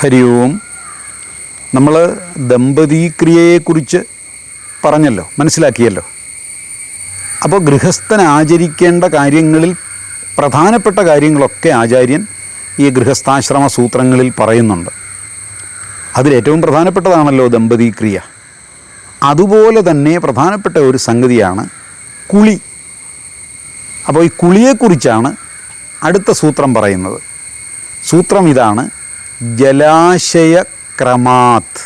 ഹരി ഓം നമ്മൾ ദമ്പതീക്രിയയെക്കുറിച്ച് പറഞ്ഞല്ലോ മനസ്സിലാക്കിയല്ലോ. അപ്പോൾ ഗൃഹസ്ഥൻ ആചരിക്കേണ്ട കാര്യങ്ങളിൽ പ്രധാനപ്പെട്ട കാര്യങ്ങളൊക്കെ ആചാര്യൻ ഈ ഗൃഹസ്ഥാശ്രമ സൂത്രങ്ങളിൽ പറയുന്നുണ്ട്. അതിലേറ്റവും പ്രധാനപ്പെട്ടതാണല്ലോ ദമ്പതീക്രിയ. അതുപോലെ തന്നെ പ്രധാനപ്പെട്ട ഒരു സംഗതിയാണ് കുളി. അപ്പോൾ ഈ കുളിയെക്കുറിച്ചാണ് അടുത്ത സൂത്രം പറയുന്നത്. സൂത്രം ഇതാണ് ജലാശയ ക്രമാത്.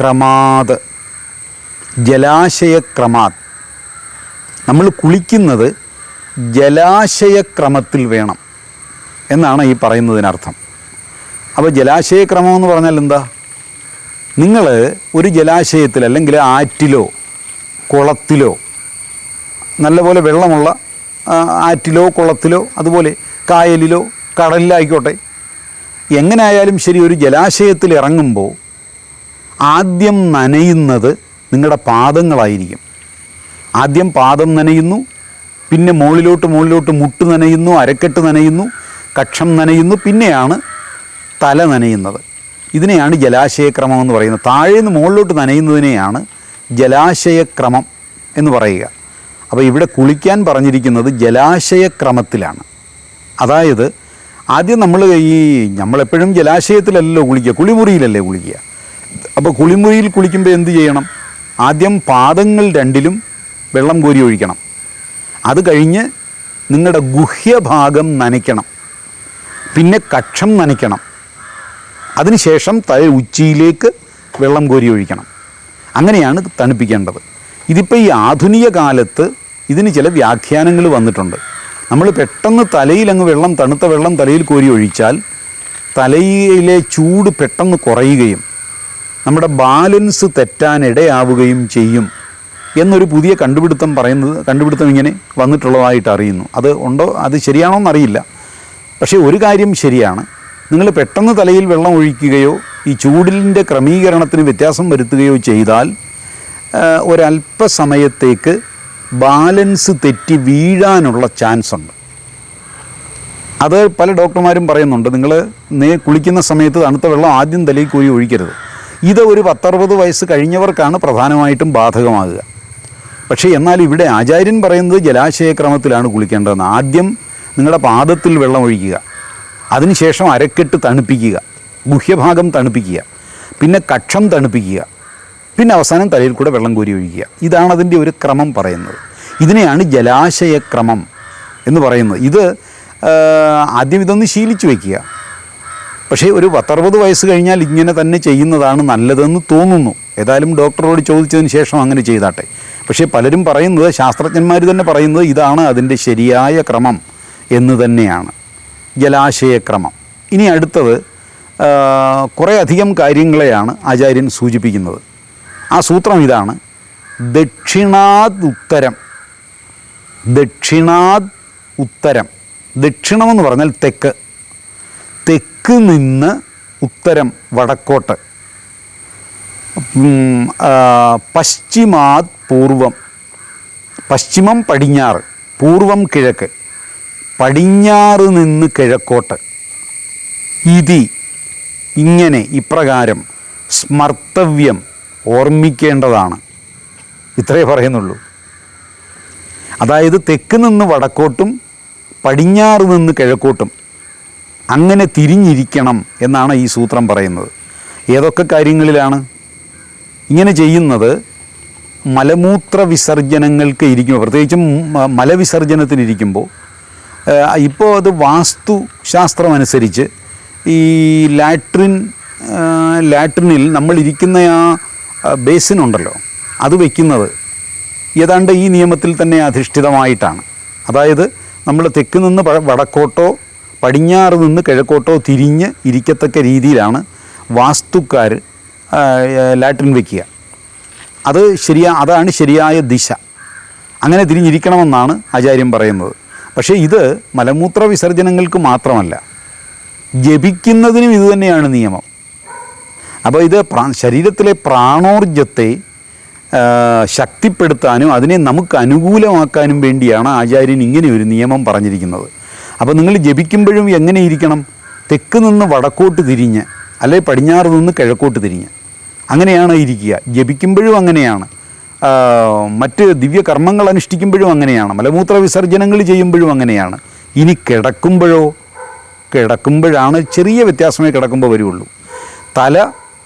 ക്രമാത് ജലാശയ ക്രമാത് നമ്മൾ കുളിക്കുന്നത് ജലാശയക്രമത്തിൽ വേണം എന്നാണ് ഈ പറയുന്നതിനർത്ഥം. അപ്പോൾ ജലാശയക്രമം എന്ന് പറഞ്ഞാൽ എന്താ? നിങ്ങൾ ഒരു ജലാശയത്തിൽ അല്ലെങ്കിൽ ആറ്റിലോ കുളത്തിലോ നല്ലപോലെ വെള്ളമുള്ള ആറ്റിലോ കുളത്തിലോ അതുപോലെ കായലിലോ കടലിലായിക്കോട്ടെ എങ്ങനെ ആയാലും ശരി ഒരു ജലാശയത്തിൽ ഇറങ്ങുമ്പോൾ ആദ്യം നനയുന്നത് നിങ്ങളുടെ പാദങ്ങളായിരിക്കും. ആദ്യം പാദം നനയുന്നു പിന്നെ മുകളിലോട്ട് മുകളിലോട്ട് മുട്ട് നനയുന്നു അരക്കെട്ട് നനയുന്നു കക്ഷം നനയുന്നു പിന്നെയാണ് തല നനയുന്നത്. ഇതിനെയാണ് ജലാശയക്രമം എന്ന് പറയുന്നത്. താഴെ നിന്ന് മുകളിലോട്ട് നനയുന്നതിനെയാണ് ജലാശയക്രമം എന്ന് പറയുക. അപ്പോൾ ഇവിടെ കുളിക്കാൻ പറഞ്ഞിരിക്കുന്നത് ജലാശയക്രമത്തിലാണ്. അതായത് ആദ്യം നമ്മൾ ഈ നമ്മളെപ്പോഴും ജലാശയത്തിലല്ലല്ലോ കുളിക്കുക കുളിമുറിയിലല്ലേ കുളിക്കുക. അപ്പോൾ കുളിമുറിയിൽ കുളിക്കുമ്പോൾ എന്ത് ചെയ്യണം? ആദ്യം പാദങ്ങൾ രണ്ടിലും വെള്ളം കോരി ഒഴിക്കണം. അത് കഴിഞ്ഞ് നിങ്ങളുടെ ഗുഹ്യഭാഗം നനയ്ക്കണം. പിന്നെ കക്ഷം നനയ്ക്കണം. അതിനുശേഷം തല ഉച്ചിയിലേക്ക് വെള്ളം കോരി ഒഴിക്കണം. അങ്ങനെയാണ് തണുപ്പിക്കേണ്ടത്. ഇതിപ്പോൾ ഈ ആധുനിക കാലത്ത് ഇതിന് ചില വ്യാഖ്യാനങ്ങൾ വന്നിട്ടുണ്ട്. നമ്മൾ പെട്ടെന്ന് തലയിൽ അങ്ങ് വെള്ളം തണുത്ത വെള്ളം തലയിൽ കോരി ഒഴിച്ചാൽ തലയിലെ ചൂട് പെട്ടെന്ന് കുറയുകയും നമ്മുടെ ബാലൻസ് തെറ്റാനിടയാവുകയും ചെയ്യും എന്നൊരു പുതിയ കണ്ടുപിടുത്തം പറയുന്നത് കണ്ടുപിടുത്തം ഇങ്ങനെ വന്നിട്ടുള്ളതായിട്ട് അറിയുന്നു. അത് ഉണ്ടോ? അത് ശരിയാണോ എന്നറിയില്ല. പക്ഷേ ഒരു കാര്യം ശരിയാണ്. നിങ്ങൾ പെട്ടെന്ന് തലയിൽ വെള്ളം ഒഴിക്കുകയോ ഈ ചൂടിന്റെ ക്രമീകരണത്തിന് വ്യത്യാസം വരുത്തുകയോ ചെയ്താൽ ഒരല്പസമയത്തേക്ക് ബാലൻസ് തെറ്റി വീഴാനുള്ള ചാൻസ് ഉണ്ട്. അത് പല ഡോക്ടർമാരും പറയുന്നുണ്ട്. നിങ്ങൾ നേ കുളിക്കുന്ന സമയത്ത് തണുത്ത വെള്ളം ആദ്യം തലയിൽ കോരി ഒഴിക്കരുത്. ഇത് ഒരു പത്തറുപത് വയസ്സ് കഴിഞ്ഞവർക്കാണ് പ്രധാനമായിട്ടും ബാധകമാകുക. പക്ഷേ എന്നാൽ ഇവിടെ ആചാര്യൻ പറയുന്നത് ജലാശയക്രമത്തിലാണ് കുളിക്കേണ്ടതെന്ന്. ആദ്യം നിങ്ങളുടെ പാദത്തിൽ വെള്ളം ഒഴിക്കുക. അതിനുശേഷം അരക്കെട്ട് തണുപ്പിക്കുക. ഗുഹ്യഭാഗം തണുപ്പിക്കുക. പിന്നെ കക്ഷം തണുപ്പിക്കുക. പിന്നെ അവസാനം തലയിൽ കൂടെ വെള്ളം കോരി ഒഴിക്കുക. ഇതാണ് അതിന്റെ ഒരു ക്രമം പറയുന്നത്. ഇതിനെയാണ് ജലാശയക്രമം എന്ന് പറയുന്നത്. ഇത് ആദ്യം ഇതൊന്ന് ശീലിച്ചു വയ്ക്കുക പക്ഷേ ഒരു പത്തറുപത് വയസ്സ് കഴിഞ്ഞാൽ ഇങ്ങനെ തന്നെ ചെയ്യുന്നതാണ് നല്ലതെന്ന് തോന്നുന്നു. ഏതായാലും ഡോക്ടറോട് ചോദിച്ചതിന് ശേഷം അങ്ങനെ ചെയ്താട്ടെ. പക്ഷേ പലരും പറയുന്നത് ശാസ്ത്രജ്ഞന്മാർ തന്നെ പറയുന്നത് ഇതാണ് അതിന്റെ ശരിയായ ക്രമം എന്ന് തന്നെയാണ്. ജലാശയക്രമം. ഇനി അടുത്തത് കുറേ അധികം കാര്യങ്ങളെയാണ് ആചാര്യൻ സൂചിപ്പിക്കുന്നത്. ആ സൂത്രം ഇതാണ്. ദക്ഷിണാദ് ഉത്തരം. ദക്ഷിണാദ് ഉത്തരം. ദക്ഷിണമെന്ന് പറഞ്ഞാൽ തെക്ക്. തെക്ക് നിന്ന് ഉത്തരം വടക്കോട്ട്. പശ്ചിമാത് പൂർവം. പശ്ചിമം പടിഞ്ഞാറ് പൂർവം കിഴക്ക്. പടിഞ്ഞാറ് നിന്ന് കിഴക്കോട്ട്. ഇതി ഇങ്ങനെ ഇപ്രകാരം സ്മർത്തവ്യം ഓർമ്മിക്കേണ്ടതാണ്. ഇത്രേ പറയുന്നുള്ളൂ. അതായത് തെക്ക് നിന്ന് വടക്കോട്ടും പടിഞ്ഞാറ് നിന്ന് കിഴക്കോട്ടും അങ്ങനെ തിരിഞ്ഞിരിക്കണം എന്നാണ് ഈ സൂത്രം പറയുന്നത്. ഏതൊക്കെ കാര്യങ്ങളിലാണ്? ഇങ്ങനെ ചെയ്യുന്നത് മലമൂത്ര വിസർജനങ്ങൾക്ക് ഇരിക്കുമ്പോൾ പ്രത്യേകിച്ചും മലവിസർജനത്തിനിരിക്കുമ്പോൾ ഇപ്പോൾ അത് വാസ്തുശാസ്ത്രമനുസരിച്ച് ഈ ലാട്രിൻ ലാട്രിനിൽ നമ്മൾ ഇരിക്കുന്ന ആ ഉണ്ടല്ലോ അത് വയ്ക്കുന്നത് ഏതാണ്ട് ഈ നിയമത്തിൽ തന്നെ അധിഷ്ഠിതമായിട്ടാണ്. അതായത് നമ്മൾ തെക്ക് നിന്ന് വടക്കോട്ടോ പടിഞ്ഞാറ് നിന്ന് കിഴക്കോട്ടോ തിരിഞ്ഞ് ഇരിക്കത്തക്ക രീതിയിലാണ് വാസ്തുക്കാർ ലാറ്റിൻ വയ്ക്കുക അത് ശരിയാ അതാണ് ശരിയായ ദിശ. അങ്ങനെ തിരിഞ്ഞിരിക്കണമെന്നാണ് ആചാര്യം പറയുന്നത്. പക്ഷേ ഇത് മലമൂത്ര വിസർജനങ്ങൾക്ക് മാത്രമല്ല ജപിക്കുന്നതിനും ഇതുതന്നെയാണ് നിയമം. അപ്പോൾ ഇത് പ്രാ ശരീരത്തിലെ പ്രാണോർജത്തെ ശക്തിപ്പെടുത്താനും അതിനെ നമുക്ക് അനുകൂലമാക്കാനും വേണ്ടിയാണ് ആചാര്യൻ ഇങ്ങനെ ഒരു നിയമം പറഞ്ഞിരിക്കുന്നത്. അപ്പോൾ നിങ്ങൾ ജപിക്കുമ്പോഴും എങ്ങനെ ഇരിക്കണം? തെക്ക് നിന്ന് വടക്കോട്ട് തിരിഞ്ഞ് അല്ലെ പടിഞ്ഞാറ് നിന്ന് കിഴക്കോട്ട് തിരിഞ്ഞ്. അങ്ങനെയാണ് ഇരിക്കുക. ജപിക്കുമ്പോഴും അങ്ങനെയാണ്. മറ്റ് ദിവ്യകർമ്മങ്ങൾ അനുഷ്ഠിക്കുമ്പോഴും അങ്ങനെയാണ്. മലമൂത്ര വിസർജനങ്ങൾ ചെയ്യുമ്പോഴും അങ്ങനെയാണ്. ഇനി കിടക്കുമ്പോഴോ? കിടക്കുമ്പോഴാണ് ചെറിയ വ്യത്യാസമേ കിടക്കുമ്പോൾ വരുള്ളൂ. തല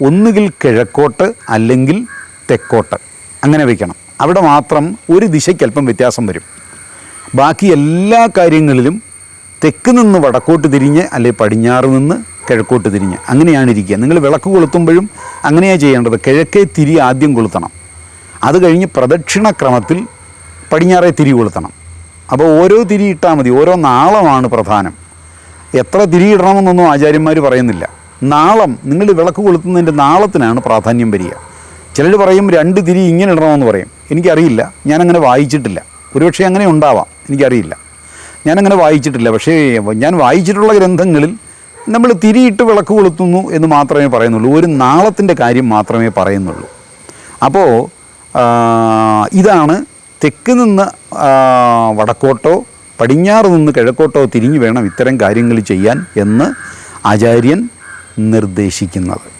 ഒന്നുകിൽ കിഴക്കോട്ട് അല്ലെങ്കിൽ തെക്കോട്ട്. അങ്ങനെ വയ്ക്കണം അവിടെ മാത്രം ഒരു ദിശയ്ക്ക് അല്പം വ്യത്യാസം വരും. ബാക്കി എല്ലാ കാര്യങ്ങളിലും തെക്ക് നിന്ന് വടക്കോട്ട് തിരിഞ്ഞ് അല്ലെങ്കിൽ പടിഞ്ഞാറ് നിന്ന് കിഴക്കോട്ട് തിരിഞ്ഞ്. അങ്ങനെയാണ് ഇരിക്കുക. നിങ്ങൾ വിളക്ക് കൊളുത്തുമ്പോഴും അങ്ങനെയാണ് ചെയ്യേണ്ടത്. കിഴക്കേ തിരി ആദ്യം കൊളുത്തണം. അത് കഴിഞ്ഞ് പ്രദക്ഷിണക്രമത്തിൽ പടിഞ്ഞാറേ തിരി കൊളുത്തണം. അപ്പോൾ ഓരോ തിരി ഇട്ടാൽ മതി. ഓരോ നാളമാണ് പ്രധാനം. എത്ര തിരി ഇടണമെന്നൊന്നും ആചാര്യന്മാർ പറയുന്നില്ല. നാളം നിങ്ങൾ വിളക്ക് കൊളുത്തുന്നതിന്റെ നാളത്തിനാണ് പ്രാധാന്യം വരിക. ചിലർ പറയും രണ്ട് തിരി ഇങ്ങനെ ഇടണമെന്ന് പറയും. എനിക്കറിയില്ല. ഞാനങ്ങനെ വായിച്ചിട്ടില്ല. ഒരുപക്ഷെ അങ്ങനെ ഉണ്ടാവാം. എനിക്കറിയില്ല. ഞാനങ്ങനെ വായിച്ചിട്ടില്ല. പക്ഷേ ഞാൻ വായിച്ചിട്ടുള്ള ഗ്രന്ഥങ്ങളിൽ നമ്മൾ തിരിയിട്ട് വിളക്ക് കൊളുത്തുന്നു എന്ന് മാത്രമേ പറയുന്നുള്ളൂ. ഒരു നാളത്തിന്റെ കാര്യം മാത്രമേ പറയുന്നുള്ളൂ. അപ്പോൾ ഇതാണ് തെക്ക് നിന്ന് വടക്കോട്ടോ പടിഞ്ഞാറ് നിന്ന് കിഴക്കോട്ടോ തിരിഞ്ഞു വേണം ഇത്തരം കാര്യങ്ങൾ ചെയ്യാൻ എന്ന് ആചാര്യൻ നിർദ്ദേശിക്കുന്നത്.